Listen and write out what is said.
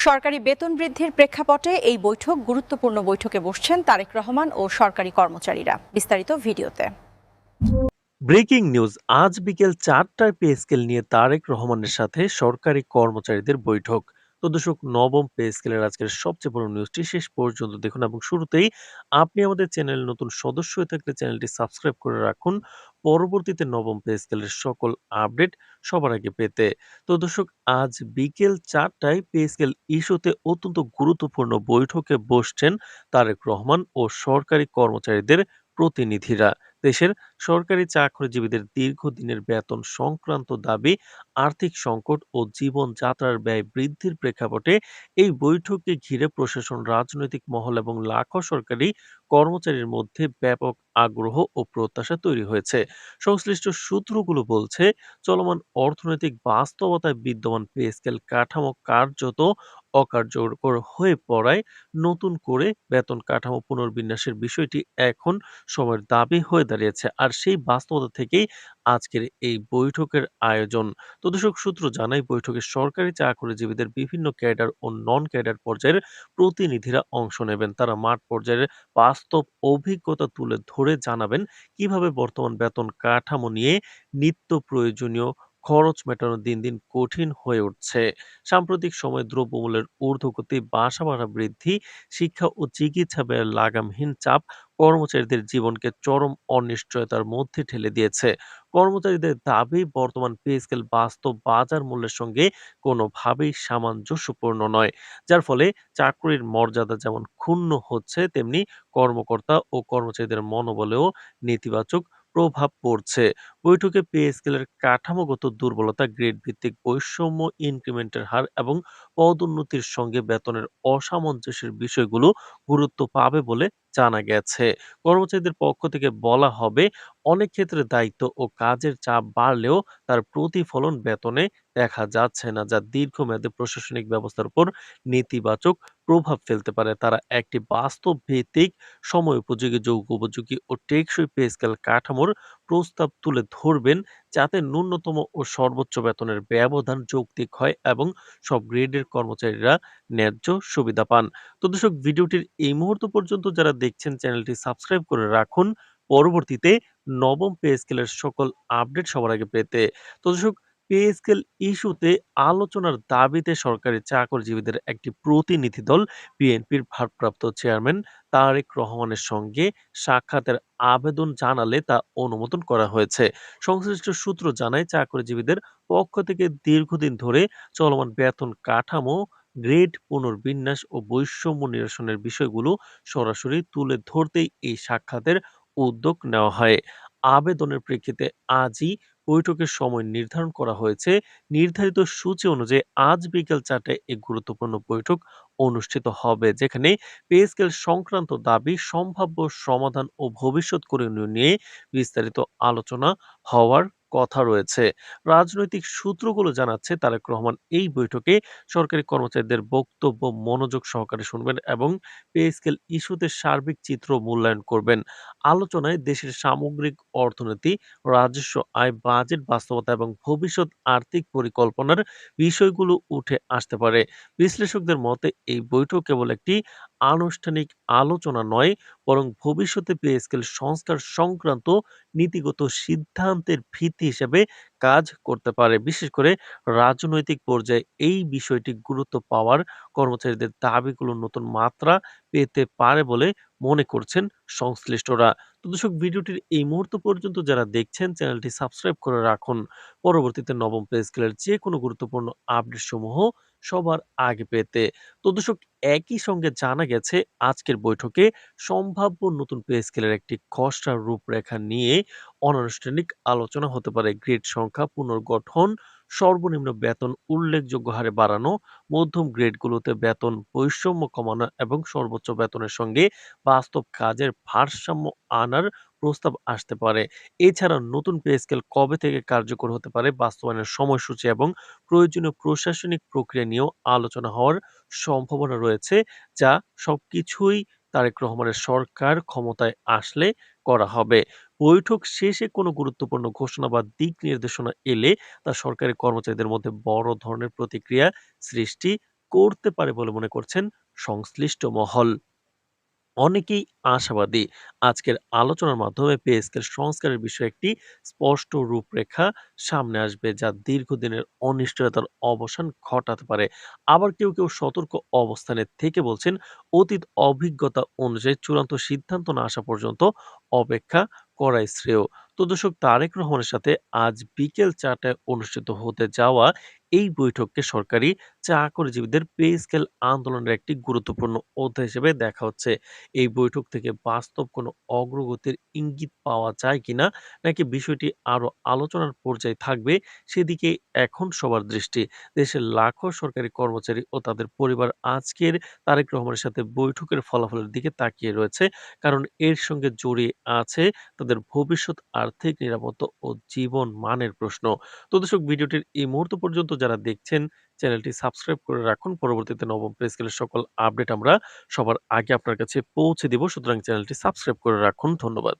সরকারি বেতন বৃদ্ধির প্রেক্ষাপটে এই বৈঠক গুরুত্বপূর্ণ বৈঠকে বসছেন তারেক রহমান ও সরকারি কর্মচারীরা। বিস্তারিত ভিডিওতে। ব্রেকিং নিউজ, আজ বিকেল চারটায় পে স্কেল নিয়ে তারেক রহমানের সাথে সরকারি কর্মচারীদের বৈঠক। তো দর্শক নবম পে স্কেলের আজকের সবচেয়ে বড় নিউজটি শেষ পর্যন্ত দেখুন এবং শুরুতেই আপনি আমাদের চ্যানেল নতুন সদস্য হয়ে থাকলে চ্যানেলটি সাবস্ক্রাইব করে রাখুন। পরবর্তীতে নবম পে স্কেলের সকল আপডেট সবার আগে পেতে। তো দর্শক, আজ বিকেল চারটায় পে স্কেল ইস্যুতে অত্যন্ত গুরুত্বপূর্ণ বৈঠকে বসছেন তারেক রহমান ও সরকারি কর্মচারীদের প্রতিনিধিরা। দেশের সরকারি চাকরিজীবীদের দীর্ঘদিনের বেতন সংক্রান্ত দাবি, আর্থিক সংকট ও জীবনযাত্রার ব্যয় বৃদ্ধির প্রেক্ষাপটে এই বৈঠককে ঘিরে প্রশাসন, রাজনৈতিক মহল এবং লাখো সরকারি কর্মচারীর মধ্যে ব্যাপক আগ্রহ ও প্রত্যাশা তৈরি হয়েছে। সংশ্লিষ্ট সূত্রগুলো বলছে, চলমান অর্থনৈতিক বাস্তবতায় বিদ্যমান পে স্কেল কাঠামো কার্যত অকার্যকর হয়ে পড়ায় নতুন করে বেতন কাঠামো পুনর্বিন্যাসের বিষয়টি এখন সময়ের দাবি হয়ে দাঁড়িয়েছে। আর সেই বাস্তবতা থেকেই আজকের এই বৈঠকের আয়োজন। তো দর্শক, সূত্র জানায় বৈঠকে সরকারি চাকরিজীবীদের বিভিন্ন ক্যাডার ও নন ক্যাডার পর্যায়ের প্রতিনিধিরা অংশ নেবেন। তারা মাঠ পর্যায়ের বাস্তব অভিজ্ঞতা তুলে ধরে জানাবেন কীভাবে বর্তমান বেতন কাঠামো নিয়ে নিত্য প্রয়োজনীয় খরচ মেটানো দিন দিন কঠিন হয়ে উঠছে। সাম্প্রতিক সময়ে দ্রব্যমূল্যের ঊর্ধ্বগতি, বাসা ভাড়া বৃদ্ধি, শিক্ষা ও চিকিৎসা ব্যয়ের লাগামহীন চাপ কর্মচারীদের জীবনকে চরম অনিশ্চয়তার মধ্যে ঠেলে দিয়েছে। কর্মচারীদের দাবি, বর্তমান পে স্কেল বাস্তব বাজার মূল্যের সঙ্গে কোনোভাবেই সামঞ্জস্যপূর্ণ নয়, যার ফলে চাকরির মর্যাদা যেমন ক্ষুণ্ণ হচ্ছে, তেমনি কর্মকর্তা ও কর্মচারীদের মনোবলেও নেতিবাচক প্রভাব পড়ছে। বৈঠকে পে স্কেলের কাঠামোগত দুর্বলতা গ্রেড ভিত্তিক বৈষম্য, ইনক্রিমেন্টের হার এবং পদোন্নতির সঙ্গে বেতনের অসামঞ্জস্যের বিষয়গুলো গুরুত্ব পাবে বলে জানা গেছে। কর্মচারীদের পক্ষ থেকে বলা হবে, অনেক ক্ষেত্রে দায়িত্ব ও কাজের চাপ বাড়লেও তার প্রতিফলন বেতনে দেখা যাচ্ছে না যা দীর্ঘমেয়াদে প্রশাসনিক ব্যবস্থার উপর নেতিবাচক প্রভাব ফেলতে পারে। তারা একটি বাস্তব ভিত্তিক সময় উপযোগী, যৌগ উপযোগী ও টেকসই পে স্কেল কাঠামোর প্রস্তাব তুলে ধরবেন যাতে ন্যূনতম ও সর্বোচ্চ বেতনের ব্যবধান যৌক্তিক হয় এবং সব গ্রেডের কর্মচারীরা ন্যায্য সুবিধা পান। তো দর্শক, ভিডিওটির এই মুহূর্ত পর্যন্ত যারা দেখছেন, চ্যানেলটি সাবস্ক্রাইব করে রাখুন। পরবর্তীতে নবম পে স্কেলের সকল আপডেট সবার আগে পেতে। তো দর্শক পে স্কেল ইস্যুতে আলোচনার দাবিতে সরকারি চাকরিজীবীদের একটি প্রতিনিধি দল বিএনপির ভারপ্রাপ্ত চেয়ারম্যান তারেক রহমানের সঙ্গে সাক্ষাতের আবেদন জানালে তা অনুমোদন করা হয়েছে। সংশ্লিষ্ট সূত্র জানায়, চাকরিজীবীদের পক্ষ থেকে দীর্ঘদিন ধরে চলমান বেতন কাঠামো, গ্রেড পুনর্বিন্যাস ও বৈষম্য নিরসনের বিষয়গুলো সরাসরি তুলে ধরতেই এই সাক্ষাতের উদ্যোগ নেওয়া হয়। আবেদনের প্রেক্ষিতে আজই বৈঠকের সময় নির্ধারণ করা হয়েছে। নির্ধারিত সূচি অনুযায়ী আজ বিকেল চারটায় এই গুরুত্বপূর্ণ বৈঠক অনুষ্ঠিত হবে, যেখানে পে স্কেল সংক্রান্ত দাবি, সম্ভাব্য সমাধান ও ভবিষ্যৎ করণীয় নিয়ে বিস্তারিত আলোচনা হওয়ার কথা রয়েছে। রাজনৈতিক সূত্রগুলো জানাচ্ছে তারেক রহমান এই বৈঠকে সরকারি কর্মচারীদের বক্তব্য, মনোযোগ সহকারে শুনবেন এবং পে স্কেল ইস্যুতে সার্বিক চিত্র মূল্যায়ন করবেন। আলোচনায় দেশের সামগ্রিক অর্থনীতি, রাজস্ব, আয়, বাজেট বাস্তবতা এবং ভবিষ্যৎ আর্থিক পরিকল্পনার বিষয়গুলো উঠে আসতে পারে। বিশ্লেষকদের মতে, এই বৈঠক কেবল একটি আনুষ্ঠানিক আলোচনা নয়, বরং ভবিষ্যতে পে স্কেল সংস্কার সংক্রান্ত নীতিগত সিদ্ধান্তের ভিত্তি হিসেবে কাজ করতে পারে। বিশেষ করে রাজনৈতিক পর্যায়ে এই বিষয়টি গুরুত্ব পাওয়ার কর্মচারীদের দাবিগুলো নতুন মাত্রা পেতে পারে বলে মনে করছেন সংশ্লিষ্টরা। তো দর্শক, ভিডিওটির এই মুহূর্ত পর্যন্ত যারা দেখছেন, চ্যানেলটি সাবস্ক্রাইব করে রাখুন। পরবর্তীতে নবম পে স্কেলের যে কোনো গুরুত্বপূর্ণ আপডেট সমূহ সবার আগে পেতে। তো দর্শক, একই সঙ্গে জানা গেছে, আজকের বৈঠকে সম্ভাব্য নতুন পে স্কেলের একটি খসড়া রূপরেখা নিয়ে অনানুষ্ঠানিক আলোচনা হতে পারে। গ্রেড সংখ্যা পুনর্গঠন সর্বনিম্ন বেতন উল্লেখযোগ্য হারে বাড়ানো, মধ্যম গ্রেডগুলোতে বেতন বৈষম্য কমানো এবং সর্বোচ্চ বেতনের সঙ্গে বাস্তব কাজের ভারসাম্য আনার প্রস্তাব আসতে পারে। এছাড়া নতুন পে স্কেল কবে থেকে কার্যকর হতে পারে বাস্তবায়নের সময়সূচি এবং প্রয়োজনীয় প্রশাসনিক প্রক্রিয়া নিয়েও আলোচনা হওয়ার সম্ভাবনা রয়েছে, যা সবকিছুই তারেক রহমানের সরকার ক্ষমতায় আসলে করা হবে। বৈঠক শেষে কোনো গুরুত্বপূর্ণ ঘোষণা বা দিক নির্দেশনা এলে তা সরকারি কর্মচারীদের মধ্যে বড় ধরনের প্রতিক্রিয়া সৃষ্টি করতে পারে বলে মনে করছেন সংশ্লিষ্ট মহল। অনেকেই আশাবাদী আজকের আলোচনার মাধ্যমে পে স্কেল সংস্কারের বিষয়ে একটি স্পষ্ট রূপরেখা সামনে আসবে যা দীর্ঘদিনের অনিশ্চয়তার অবসান ঘটাতে পারে আবার কেউ কেউ সতর্ক অবস্থানে থেকে বলছেন, অতীত অভিজ্ঞতা অনুযায়ী চূড়ান্ত সিদ্ধান্ত না আসা পর্যন্ত অপেক্ষা করাই শ্রেয়। তো দর্শক তারেক রহমানের সাথে আজ বিকেল চারটায় অনুষ্ঠিত হতে যাওয়া এই বৈঠককে সরকারি চাকরিজীবীদের পে স্কেল আন্দোলনের একটি গুরুত্বপূর্ণ অধ্যায় হিসেবে দেখা হচ্ছে। এই বৈঠক থেকে বাস্তব কোনো অগ্রগতির ইঙ্গিত পাওয়া যায় কিনা, নাকি বিষয়টি আরও আলোচনার পর্যায়ে থাকবে, সেদিকে এখন সবার দৃষ্টি। দেশের লাখো সরকারি কর্মচারী ও তাদের পরিবার আজকের তারেক রহমানের সাথে বৈঠকের ফলাফলের দিকে তাকিয়ে রয়েছে, কারণ এর সঙ্গে জড়িয়ে আছে তাদের ভবিষ্যৎ, আর্থিক নিরাপত্তা ও জীবন মানের প্রশ্ন। তো দর্শক, ভিডিওটির এই মুহূর্ত পর্যন্ত যারা দেখছেন, চ্যানেলটি সাবস্ক্রাইব করে রাখুন। পরবর্তীতে নবম স্কেলের সকল আপডেট আমরা সবার আগে আপনার কাছে পৌঁছে দিব। সুতরাং চ্যানেলটি সাবস্ক্রাইব করে রাখুন। ধন্যবাদ।